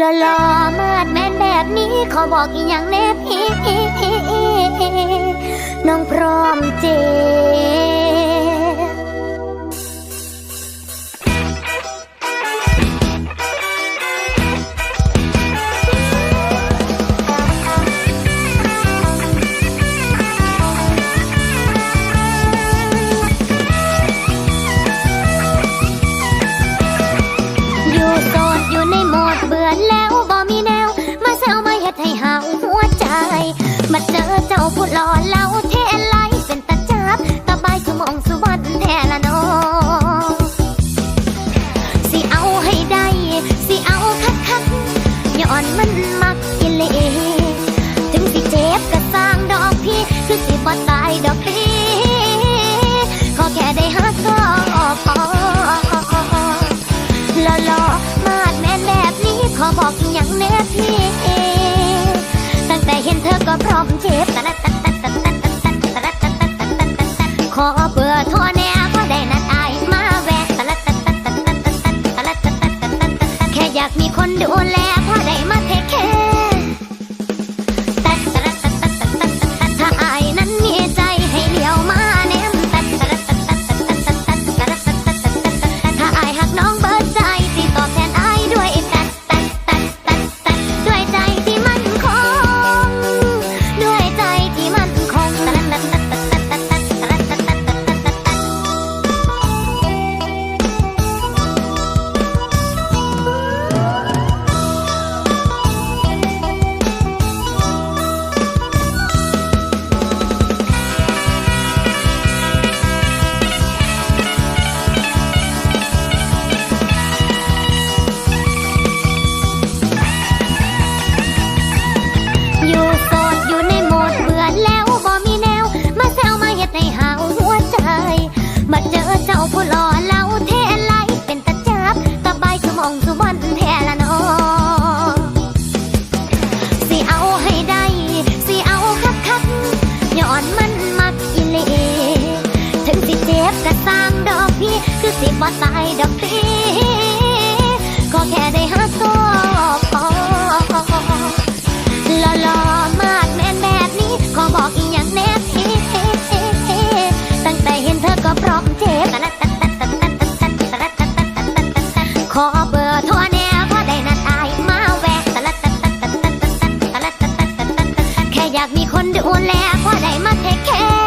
ลอลอมาดแม่นแบบนี้ขอบอกอีอย่างแน่พี่น้องพร้อมเจ อกพีขอแค่ได้หาสองหล่อๆมาดแม่นแบบนี้ ขอบอกอย่างแน่พี่ สิบ่ตายดอกตีก็แค่ได้หาโซ่อหล่อมากแม่นแบบนี้ ขอบอกอีกอย่างแน่ตั้งแต่เห็นเธอก็พร้อมเจ็บขอเบอร์โทรแน่พอได้นัดอายมาแวะแค่อยากมีคนดูแลพอได้มาเทคแคร์